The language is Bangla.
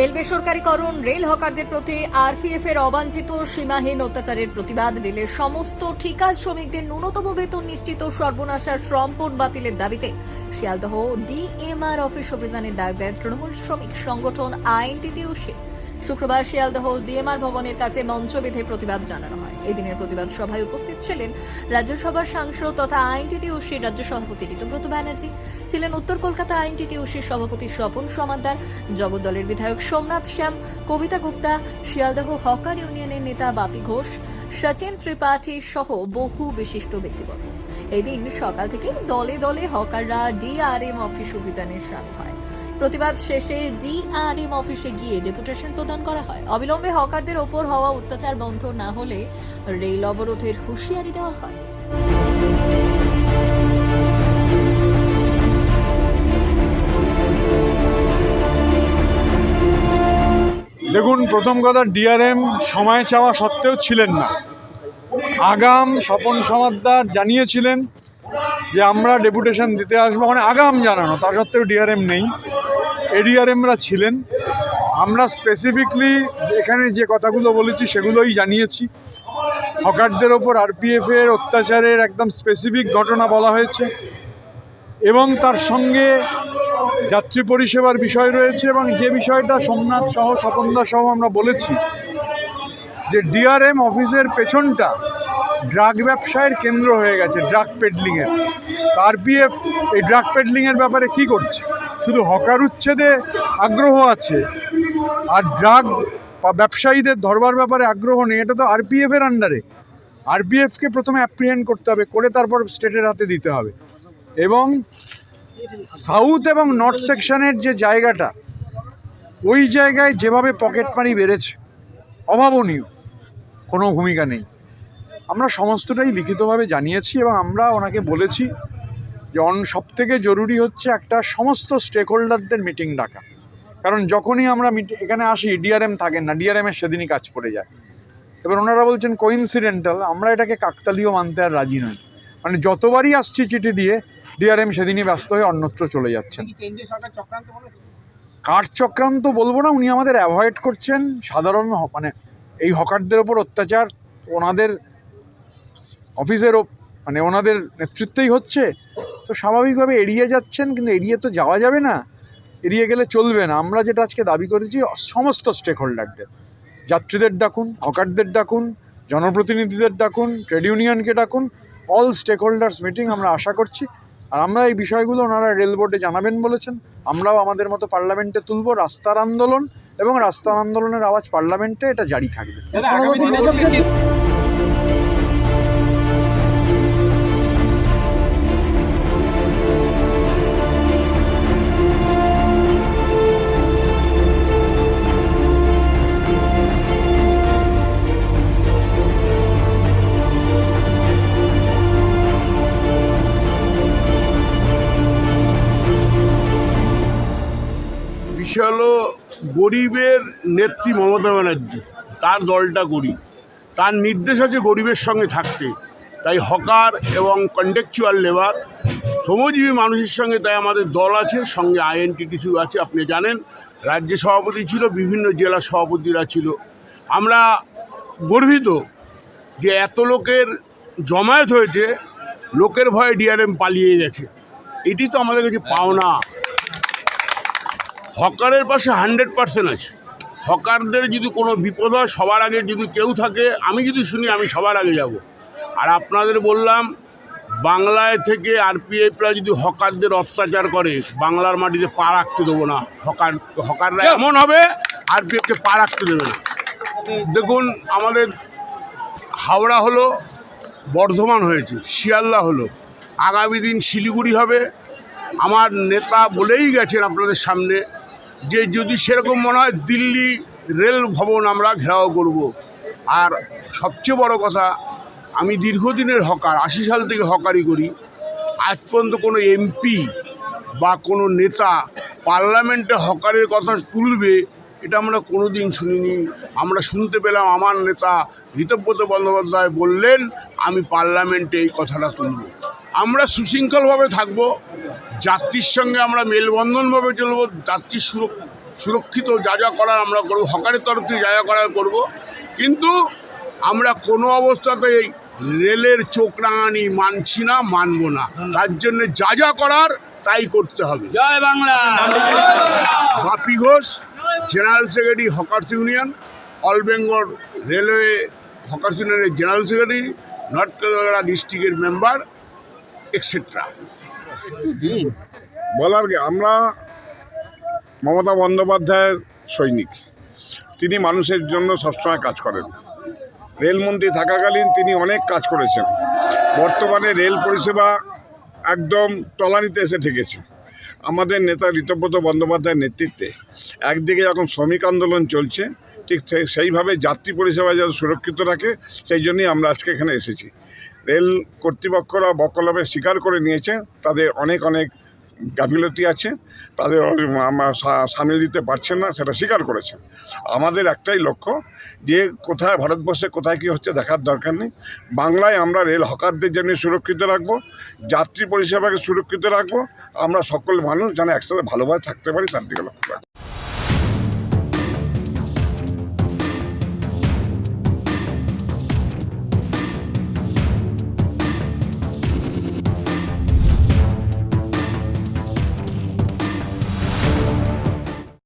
রেল বেসরকারীকরণ রেল হকারদের প্রতি আরপিএফ এর অবাঞ্ছিত, সীমাহীন অত্যাচারের প্রতিবাদ, রেলের সমস্ত ঠিকা শ্রমিকদের ন্যূনতম বেতন নিশ্চিত সর্বনাশা শ্রম কোড বাতিলের দাবিতে শিয়ালদহ ডিএমআর অফিস অভিযানের ডাক দেয় তৃণমূল শ্রমিক সংগঠন আইএনটিটিউসি। শুক্রবার শিয়ালদহ ডিএমআর ভবনের কাছে মঞ্চ বেঁধে প্রতিবাদ জানানো হয়। এই দিনের প্রতিবাদ সভায় উপস্থিত ছিলেন রাজ্যসভার সাংসদ তথা আইএনটিটিউসির রাজ্য সভাপতি ঋতব্রত ব্যানার্জি, ছিলেন উত্তর কলকাতা আইএনটিটিউসির সভাপতি স্বপন সমাদ্দার জগদ্দলের বিধায়ক সোমনাথ শ্যাম, কবিতা গুপ্তা, শিয়ালদহ হকার ইউনিয়নের নেতা বাপি ঘোষ, সচিন ত্রিপাঠী সহ বহু বিশিষ্ট ব্যক্তিবর্গ। এদিন সকাল থেকে দলে দলে হকাররা ডিআরএম অফিস অভিযানের সামিল হয়। প্রতিবাদ শেষে ডিআরএম অফিসে গিয়ে ডেপুটেশন প্রদান করা হয়। অবিলম্বে হকারদের ওপর হওয়া অত্যাচার বন্ধ না হলে রেল অবরোধের হুঁশিয়ারি দেওয়া হয়। দেখুন, প্রথম কথা, ডিআরএম সময় চাওয়া সত্ত্বেও ছিলেন না। আগাম স্বপন সমাদ্দার জানিয়েছিলেন যে আমরা ডেপুটেশন দিতে আসব মানে আগাম জানানো, তা সত্ত্বেও ডিআরএম নেই। এডিআরএমরা ছিলেন। আমরা স্পেসিফিকলি এখানে যে কথাগুলো বলেছি, সেগুলোই জানিয়েছি। হকারদের ওপর আরপিএফ এর অত্যাচারের একদম স্পেসিফিক ঘটনা বলা হয়েছে। এবং তার সঙ্গে যাত্রী পরিষেবার বিষয় রয়েছে এবং যে বিষয়টা সোমনাথ সহ, স্বপনদা সহ আমরা বলেছি, যে ডিআরএম অফিসের পেছনটা ড্রাগ ব্যবসায়ের কেন্দ্র হয়ে গেছে ড্রাগ পেডলিংয়ের আরপিএফ এই ড্রাগ পেডলিংয়ের ব্যাপারে কি করছে? শুধু হকার উচ্ছেদে আগ্রহ আছে আর ড্রাগ ব্যবসায়ীদের ধরবার ব্যাপারে আগ্রহ নেই, এটা তো আরপিএফের আন্ডারে আরপিএফকে প্রথমে অ্যাপ্রিহেন্ড করতে হবে, করে তারপর স্টেটের হাতে দিতে হবে। এবং সাউথ এবং নর্থ সেকশনের যে জায়গাটা, ওই জায়গায় যেভাবে পকেট মানি বেড়েছে, অভাবনীয়, কোনো ভূমিকা নেই। আমরা সমস্তটাই লিখিতভাবে জানিয়েছি এবং আমরা ওনাকে বলেছি যে অন সব থেকে জরুরি হচ্ছে একটা সমস্ত স্টেক হোল্ডারদের মিটিং ডাকা। কারণ যখনই আমরা এখানে আসি ডিআরএম থাকেন না ডিআরএমের সেদিনই কাজ পড়ে যায়। এবার ওনারা বলছেন কোইন্সিডেন্টাল আমরা এটাকে কাকতালীয় মানতে আর রাজি নই। মানে যতবারই আসছি চিঠি দিয়ে ডিআরএম সেদিনই ব্যস্ত হয়ে অন্যত্র চলে যাচ্ছেন। কার চক্রান্ত বলব না উনি আমাদের অ্যাভয়েড করছেন। সাধারণ মানে এই হকারদের ওপর অত্যাচার ওনাদের অফিসের মানে ওনাদের নেতৃত্বেই হচ্ছে। তো স্বাভাবিকভাবে এড়িয়ে যাচ্ছেন কিন্তু এড়িয়ে তো যাওয়া যাবে না। এড়িয়ে গেলে চলবে না। আমরা যেটা আজকে দাবি করেছি সমস্ত স্টেক হোল্ডারদের যাত্রীদের ডাকুন হকারদের ডাকুন জনপ্রতিনিধিদের ডাকুন ট্রেড ইউনিয়নকে ডাকুন অল স্টেক হোল্ডার্স মিটিং আমরা আশা করছি। আর আমরা এই বিষয়গুলো ওনারা রেল বোর্ডে জানাবেন বলেছেন। আমরাও আমাদের মতো পার্লামেন্টে তুলব রাস্তার আন্দোলন এবং রাস্তার আন্দোলনের আওয়াজ পার্লামেন্টে এটা জারি থাকবে। বিষয় হলো গরিবের নেত্রী মমতা ব্যানার্জি, তার দলটা গরিব। তার নির্দেশ আছে গরিবের সঙ্গে থাকতে। তাই হকার এবং কন্ডেকচুয়াল লেবার শ্রমজীবী মানুষের সঙ্গে তাই আমাদের দল আছে, সঙ্গে আইএনটিটিসি আছে, আপনি জানেন। রাজ্য সভাপতি ছিল, বিভিন্ন জেলা সভাপতিরা ছিল। আমরা গর্বিত যে এত লোকের জমায়েত হয়েছে, লোকের ভয়ে ডিআরএম পালিয়ে গেছে। এটি তো আমাদের কাছে পাওনা। হকারের পাশে হান্ড্রেড পার্সেন্ট আছে। হকারদের যদি কোনো বিপদ হয় সবার আগে যদি কেউ থাকে আমি যদি শুনি আমি সবার আগে যাব। আর আপনাদের বললাম বাংলায় থেকে আরপিএফরা যদি হকারদের অত্যাচার করে বাংলার মাটিতে পা রাখতে দেবো না। হকার হকাররা এমন হবে আরপিএফকে পা রাখতে দেবে না। দেখুন আমাদের হাওড়া হলো বর্ধমান হয়েছে শিয়ালদা হলো। আগামী দিন শিলিগুড়ি হবে। আমার নেতা বলেই গেছেন আপনাদের সামনে যে যদি সেরকম মনে হয় দিল্লি রেল ভবন আমরা ঘেরাও করব। আর সবচেয়ে বড় কথা, আমি দীর্ঘদিনের হকার, আশি সাল থেকে হকারি করি। আজ পর্যন্ত কোনো এমপি বা কোনো নেতা পার্লামেন্টে হকারের কথা তুলবে, এটা আমরা কোনো দিন শুনিনি। আমরা শুনতে পেলাম আমার নেতা ঋতব্রত বন্দ্যোপাধ্যায় বললেন, আমি পার্লামেন্টে এই কথাটা তুলব। আমরা সুশৃঙ্খলভাবে থাকব যাত্রীর সঙ্গে আমরা মেলবন্ধনভাবে চলব যাত্রীর সুরক্ষিত যা যা করার আমরা করব হকারের তরফ থেকে যা যা করার করব। কিন্তু আমরা কোনো অবস্থাতেই রেলের চোখ রাঙানি মানছি না মানব না। তার জন্য যা যা করার তাই করতে হবে। জয় Bangla! Bapi Ghosh general secretary hawkers union all Bengal railway hawkers ইউনিয়নের জেনারেল সেক্রেটারি নর্থ কলকাতা ডিস্ট্রিক্টের মেম্বার এক্সেট্রা বলার কি আমরা মমতা বন্দ্যোপাধ্যায়ের সৈনিক। তিনি মানুষের জন্য সবসময় কাজ করেন। রেলমন্ত্রী থাকাকালীন তিনি অনেক কাজ করেছেন। বর্তমানে রেল পরিষেবা একদম তলানিতে এসে ঠেকেছে। আমাদের নেতা ঋতব্রত বন্দ্যোপাধ্যায়ের নেতৃত্বে। একদিকে যখন শ্রমিক আন্দোলন চলছে ঠিক সেই- সেইভাবে যাত্রী পরিষেবা যেন সুরক্ষিত রাখে সেই জন্যই আমরা আজকে এখানে এসেছি। রেল কর্তৃপক্ষরা বকলমে স্বীকার করে নিয়েছে। তাদের অনেক অনেক গাফিলতি আছে। তাদের সামিল দিতে পারছেন না, সেটা স্বীকার করেছে আমাদের একটাই লক্ষ্য যে কোথায়, ভারতবর্ষে কোথায় কী হচ্ছে দেখার দরকার নেই। বাংলায় আমরা রেল হকারদের জন্য সুরক্ষিত রাখব, যাত্রী পরিষেবাকে সুরক্ষিত রাখব। আমরা সকল মানুষ যেন একসাথে ভালোভাবে থাকতে পারি, তার দিকে লক্ষ্য রাখব।